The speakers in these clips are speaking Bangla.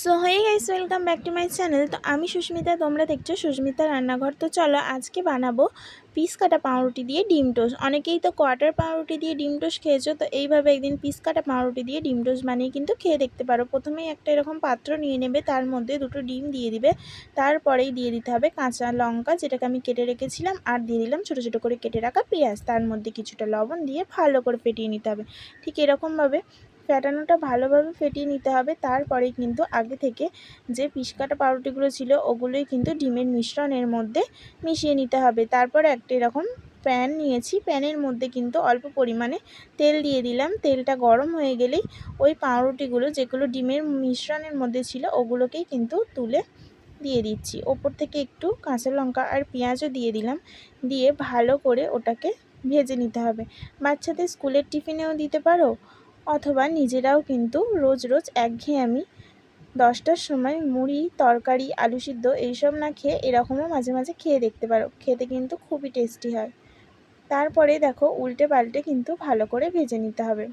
সো হয়ে guys welcome back to my channel তো আমি সুস্মিতা, তোমরা দেখছ সুস্মিতা রান্নাঘর। তো চলো, আজকে বানাবো পিস কাটা পাউরুটি দিয়ে ডিম টোস্ট। অনেকেই তো কোয়ার্টার পাউরুটি দিয়ে ডিম টোস্ট খেয়েছো, তো এইভাবে একদিন পিস কাটা পাউরুটি দিয়ে ডিম টোস্ট বানিয়ে কিন্তু খেয়ে দেখতে পারো। প্রথমেই একটা এরকম পাত্র নিয়ে নেবে, তার মধ্যে দুটো ডিম দিয়ে দিবে। তারপরেই দিয়ে দিতে হবে কাঁচা লঙ্কা, যেটাকে আমি কেটে রেখেছিলাম, আর দিয়ে দিলাম ছোটো ছোটো করে কেটে রাখা পেঁয়াজ। তার মধ্যে কিছুটা লবণ দিয়ে ভালো করে ফেটিয়ে নিতে হবে। ঠিক এরকমভাবে ফেটানোটা ভালোভাবে ফেটিয়ে নিতে হবে। তারপরে কিন্তু আগে থেকে যে পিসকাটা পাউরুটিগুলো ছিল, ওগুলোই কিন্তু ডিমের মিশ্রণের মধ্যে মিশিয়ে নিতে হবে। তারপরে একটা এরকম প্যান নিয়েছি। প্যানের মধ্যে কিন্তু অল্প পরিমাণে তেল দিয়ে দিলাম। তেলটা গরম হয়ে গেলেই ওই পাউরুটিগুলো যেগুলো ডিমের মিশ্রণের মধ্যে ছিল, ওগুলোকেই কিন্তু তুলে দিয়ে দিচ্ছি। ওপর থেকে একটু কাঁচা লঙ্কা আর পেঁয়াজও দিয়ে দিলাম। দিয়ে ভালো করে ওটাকে ভেজে নিতে হবে। বাচ্চাদের স্কুলের টিফিনেও দিতে পারো? অথবা নিজেরাও কিন্তু রোজ রোজ একঘেয়েমি দশটার সময় মুড়ি, তরকারি, আলু সিদ্ধ এইসব না খেয়ে এরকমও মাঝে মাঝে খেয়ে দেখতে পারো। খেতে কিন্তু খুবই টেস্টি হয়। তারপরে দেখো উল্টে পাল্টে কিন্তু ভালো করে ভেজে নিতে হবে।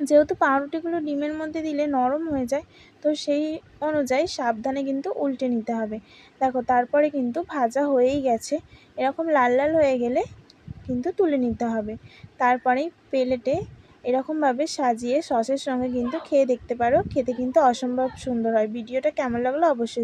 যেহেতু পাউরুটিগুলো ডিমের মধ্যে দিলে নরম হয়ে যায়, তো সেই অনুযায়ী সাবধানে কিন্তু উল্টে নিতে হবে। দেখো তারপরে কিন্তু ভাজা হয়েই গেছে। এরকম লাল লাল হয়ে গেলে কিন্তু তুলে নিতে হবে। তারপরেই প্লেটে এরকমভাবে সাজিয়ে সসের সঙ্গে কিন্তু খেয়ে দেখতে পারো। খেতে কিন্তু অসম্ভব সুন্দর হয়। ভিডিওটা কেমন লাগল অবশ্যই